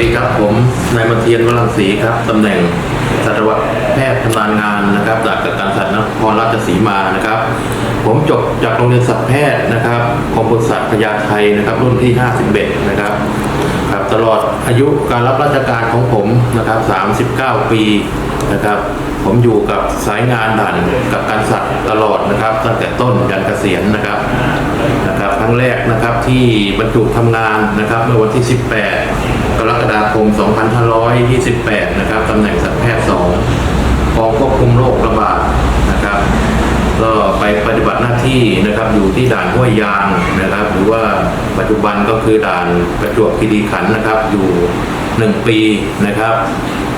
งศรีครับตำแหน่งสัตวแพทย์ชำนาญงานนะครับจากกักกันสัตว์นครราชสีมานะครับ ผมจบจากโรงเรียนสัตวแพทย์นะครับกรมปศุสัตว์พญาไทนะครับ รุ่นที่ 51 นะครับครับตลอดอายุการรับราชการของผมนะครับ 39 ปีนะครับ ผมอยู่กับสายงานด่านกับการสัตว์ตลอดนะครับ ตั้งแต่ต้นยันเกษียณนะครับนะครับ ครั้งแรกนะครับที่บรรจุทำงานนะครับเมื่อวันที่ 18 กรกฎาคม 2528 นะครับตำแหน่งสัตวแพทย์2กองควบคุมโรคระบาดนะครับ ก็ไปปฏิบัติหน้าที่นะครับอยู่ที่ด่านห้วยยางนะครับ หรือว่าปัจจุบันก็คือด่านประจวบคีรีขันธ์นะครับ อยู่ 1 ปีนะครับ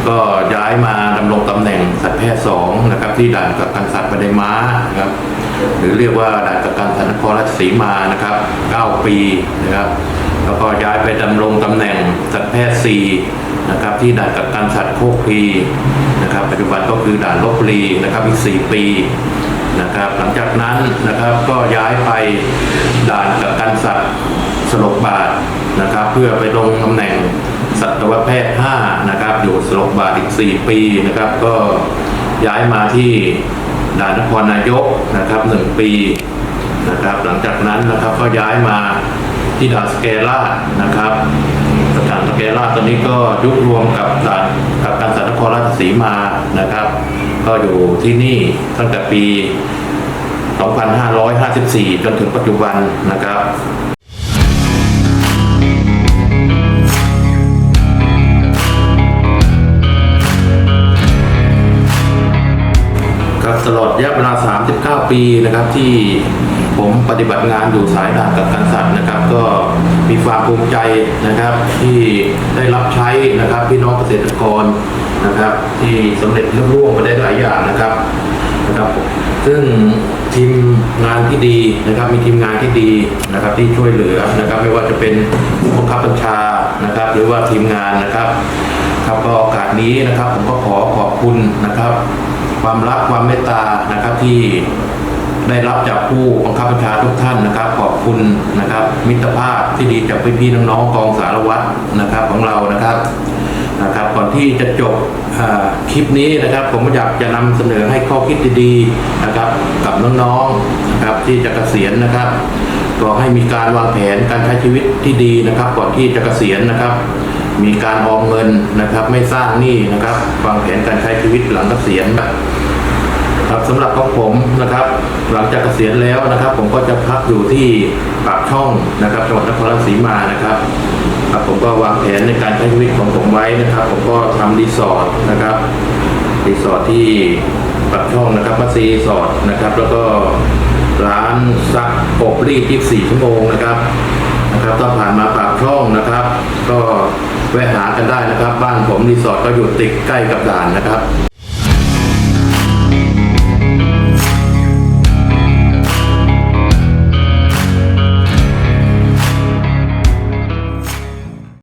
ก็ย้ายมาดำรงตำแหน่งสัตวแพทย์2นะครับ ที่ด่านกักกันสัตว์บันไดม้านะครับหรือเรียกว่าด่านกักกันสัตว์นครราชสีมานะครับ 9 ปีนะครับ แล้วก็ย้ายไปดำรงตำแหน่งสัตวแพทย์4นะครับที่ด่านกักกันสัตว์โคกพีนะครับปัจจุบันก็คือด่านลบบุรีนะครับอีก 4 ปีนะครับหลังจากนั้นนะครับก็ย้ายไปด่านกักกันสัตว์สลบบาทนะครับเพื่อไปลงตำแหน่งสัตวแพทย์5นะครับอยู่สลบบาทอีก 4 ปีนะครับก็ย้ายมาที่ด่านนครนายกนะครับ 1 ปีนะครับหลังจากนั้นนะครับก็ย้ายมา ที่ด่านสเกล่านะครับด่านสเกล่าตอนนี้ก็ยุบรวมกับด่านกักกันสัตว์นครราชสีมานะครับ ก็อยู่ที่นี่ตั้งแต่ปี 2554 จนถึงปัจจุบันนะครับครับตลอดระยะเวลา 39 ปีนะครับที่ผมปฏิบัติงานอยู่สายด่านกับการสัตว์นะครับ ก็ ความภูมิใจนะครับที่ได้รับใช้นะครับพี่น้องเกษตรกรนะครับ ที่สำเร็จรุ่ร่วงไปได้หลายอย่างนะครับนะครับ ซึ่งทีมงานที่ดีนะครับ มีทีมงานที่ดีนะครับที่ช่วยเหลือนะครับ ไม่ว่าจะเป็นผู้บังคับบัญชานะครับ หรือว่าทีมงานนะครับครับก็โอกาสนี้นะครับ ผมก็ขอขอบคุณนะครับ ความรักความเมตตานะครับที่ ได้รับจากผู้บังคับบัญชาทุกท่านนะครับ ขอบคุณนะครับ มิตรภาพที่ดีจากพี่ๆน้องๆกองสารวัตรนะครับของเรานะครับนะครับ ก่อนที่จะจบคลิปนี้นะครับผมอยากจะนำเสนอให้ข้อคิดดีๆนะครับ กับน้องๆนะครับที่จะเกษียณนะครับก็ให้มีการวางแผนการใช้ชีวิตที่ดีนะครับ ก่อนที่จะเกษียณนะครับ มีการออมเงินนะครับ ไม่สร้างหนี้นะครับ วางแผนการใช้ชีวิตหลังเกษียณ ครับสำหรับของผมนะครับ หลังจากเกษียณแล้วนะครับ ผมก็จะพักอยู่ที่ปากช่องนะครับจังหวัดนครราชสีมานะครับครับผมก็วางแผนในการใช้ชีวิตของผมไว้นะครับ ผมก็ทำรีสอร์ทนะครับรีสอร์ทที่ปากช่องนะครับมัสซีรีสอร์ทนะครับ แล้วก็ร้านซักอบรีด24ชั่วโมงนะครับนะครับถ้าผ่านมาปากช่องนะครับ ก็แวะหากันได้นะครับ บ้านผมรีสอร์ทก็อยู่ติดใกล้กับด่านนะครับ